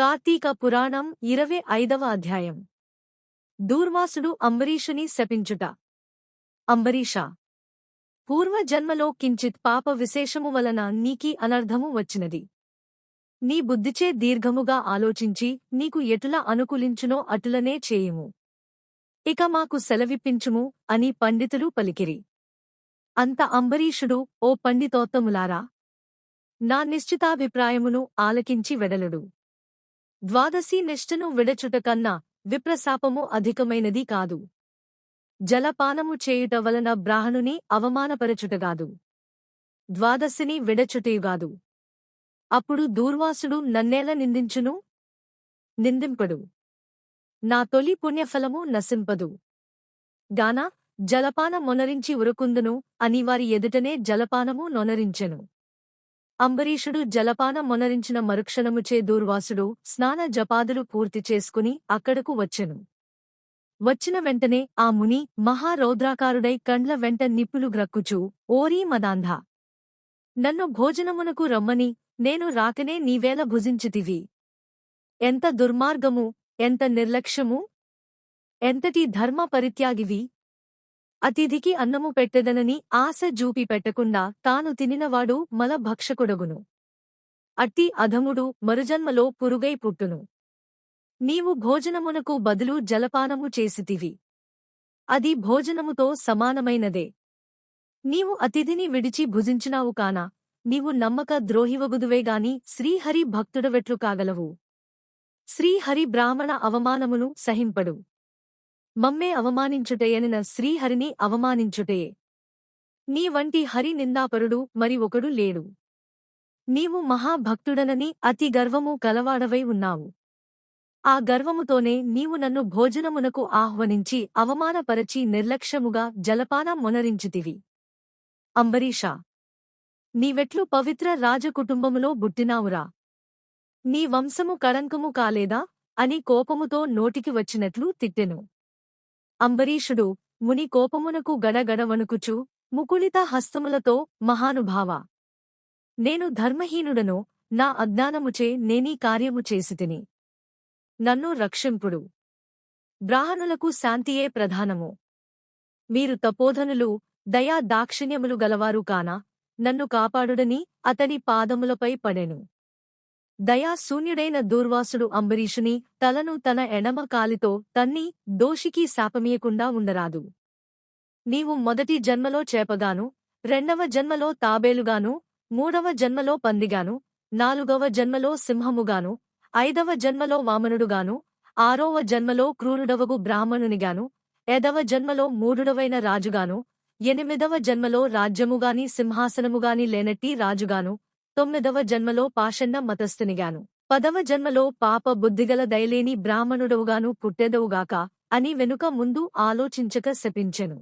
కార్తీక పురాణం ఇరవై ఐదవ అధ్యాయం. దూర్వాసుడు అంబరీషుని శపించుట. అంబరీష పూర్వజన్మలో కించిత్ పాప విశేషము వలన నీకీ అనర్ధము వచ్చినది. నీ బుద్ధిచే దీర్ఘముగా ఆలోచించి నీకు ఎటుల అనుకూలించునో అటులనే చేయుము. ఇక మాకు సెలవిప్పించుము అని పండితులు పలికిరి. అంత అంబరీషుడు ఓ పండితోత్తములారా! నా నిశ్చితాభిప్రాయమును ఆలకించి వెడలుడు. ద్వాదశీ నిష్ఠను విడచుటకన్నా విప్రశాపము అధికమైనది కాదు. జలపానము చేయుట వలన బ్రాహ్మణుని అవమానపరచుటగాదు ద్వాదశిని విడచుటయుగాదు అప్పుడు దూర్వాసుడు నన్నేల నిందించును? నిందింపడు. నా తొలి పుణ్యఫలము నశింపదు. గాన జలపాన మొనరించి ఉరకుందును అని వారి ఎదుటనే జలపానము నొనరించెను. అంబరీషుడు జలపాన మొనరించిన మరుక్షణముచే దూర్వాసుడు స్నాన జపాదులు పూర్తి చేసుకుని అక్కడకు వచ్చెను. వచ్చిన వెంటనే ఆ ముని మహారౌద్రాకారుడై కండ్ల వెంట నిప్పులు గ్రక్కుచూ ఓరీ మదాంధ. నన్ను భోజనమునకు రమ్మని నేను రాకనే నీవేల భుజించితివి. ఎంత దుర్మార్గము ఎంత నిర్లక్ష్యము ఎంతటి ధర్మ పరిత్యాగివి అతిథికి అన్నము పెట్టెదనని ఆశ జూపి పెట్టకుండా తాను తినినవాడు మల భక్షకుడగును. అట్టి అధముడు మరుజన్మలో పురుగై పుట్టును. నీవు భోజనమునకు బదులు జలపానము చేసితివి. అది భోజనముతో సమానమైనదే. నీవు అతిథిని విడిచి భుజించినావు కానా నీవు నమ్మక ద్రోహివగుదువేగాని శ్రీహరి భక్తుడవెట్లు కాగలవు. శ్రీహరి బ్రాహ్మణ అవమానమును సహింపడు. మమ్మే అవమానించుటయనిన శ్రీహరిని అవమానించుటే. నీ వంటి హరి నిందాపరుడు మరి ఒకడు లేడు. నీవు మహాభక్తుడనని అతి గర్వము కలవాడవై ఉన్నావు. ఆ గర్వముతోనే నీవు నన్ను భోజనమునకు ఆహ్వానించి అవమానపరచి నిర్లక్ష్యముగా జలపానం మొనరించితివి. అంబరీషా నీవెట్లు పవిత్ర రాజకుటుంబములో బుట్టినావురా నీ వంశము కళంకము కాలేదా అని కోపముతో నోటికి వచ్చినట్లు తిట్టెను. అంబరీషుడు ముని కోపమునకు గడగడవణుకుచు ముకుళిత హస్తములతో మహానుభావ. నేను ధర్మహీనుడను నా అజ్ఞానముచే నేనీ కార్యము చేసితిని. నన్ను రక్షింపుడు. బ్రాహ్మణులకు శాంతియే ప్రధానము. మీరు తపోధనులు దయా దాక్షిణ్యములు గలవారు కాన నన్ను కాపాడుడని అతని పాదములపై పడెను. దయాశూన్యుడైన దూర్వాసుడు అంబరీషుని తలను తన ఎడమ కాలితో తన్ని దోషికి శాపమీయకుండా ఉండరాదు. నీవు మొదటి జన్మలో చేపగాను రెండవ జన్మలో తాబేలుగాను మూడవ జన్మలో పందిగాను నాలుగవ జన్మలో సింహముగాను ఐదవ జన్మలో వామనుడుగాను ఆరోవ జన్మలో క్రూరుడవగు బ్రాహ్మణునిగాను ఎదవ జన్మలో మూఢుడవైన రాజుగాను ఎనిమిదవ జన్మలో రాజ్యముగాని సింహాసనముగాని లేనట్టి రాజుగాను తొమ్మిదవ జన్మలో పాషన్న మతస్థునిగాను. పదవ జన్మలో పాప బుద్ధిగల దయలేని బ్రాహ్మణుడవుగాను పుట్టెదవుగాక అని వెనుక ముందు ఆలోచించక శపించెను.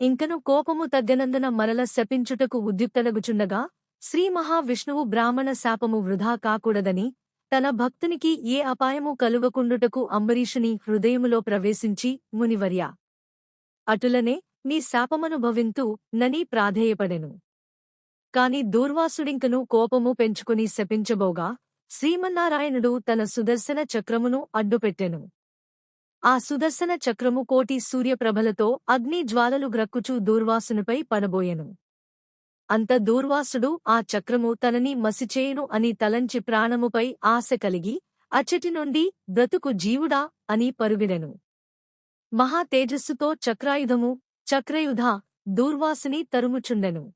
ఇంకను కోపము తగ్గనందున మరల శపించుటకు ఉద్యుక్తలగుచుండగా శ్రీ మహావిష్ణువు బ్రాహ్మణ శాపము వృధా కాకూడదని తన భక్తునికి ఏ అపాయము కలుగకుండుటకు అంబరీషుని హృదయములో ప్రవేశించి మునివర్య అటులనే నీ శాపమనుభవింతు నని ప్రాధేయపడెను. కాని దూర్వాసుడింకను కోపము పెంచుకుని శపించబోగా శ్రీమన్నారాయణుడు తన సుదర్శన చక్రమును అడ్డుపెట్టెను. ఆ సుదర్శన చక్రము కోటి సూర్యప్రభలతో అగ్ని జ్వాలలు గ్రక్కుచూ దూర్వాసునిపై పడబోయెను. అంత దూర్వాసుడు ఆ చక్రము తనని మసిచేయును అని తలంచి ప్రాణముపై ఆశ కలిగి అచ్చటి నుండి బ్రతుకు జీవుడా అని పరుగిడెను. మహా తేజస్సుతో చక్రాయుధము చక్రయుధ దూర్వాసుని తరుముచుండెను.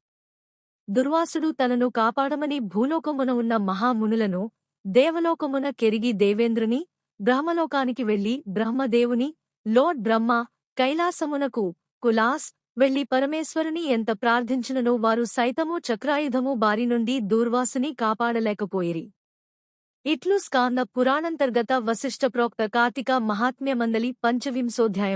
దుర్వాసుడు తనను కాపాడమని భూలోకమున ఉన్న మహామునులను దేవలోకమున కెరిగి దేవేంద్రుని బ్రహ్మలోకానికి వెళ్ళి బ్రహ్మదేవుని లోడ్ బ్రహ్మ కైలాసమునకు కులాస్ వెళ్ళి పరమేశ్వరుని ఎంత ప్రార్థించిననో వారు సైతము చక్రాయుధము బారి నుండి దూర్వాసుని కాపాడలేకపోయిరి. ఇట్లు స్కాంద పురాణంతర్గత వశిష్ఠ ప్రోక్త కార్తిక మహాత్మ్యమందలి పంచవింశోధ్యాయం.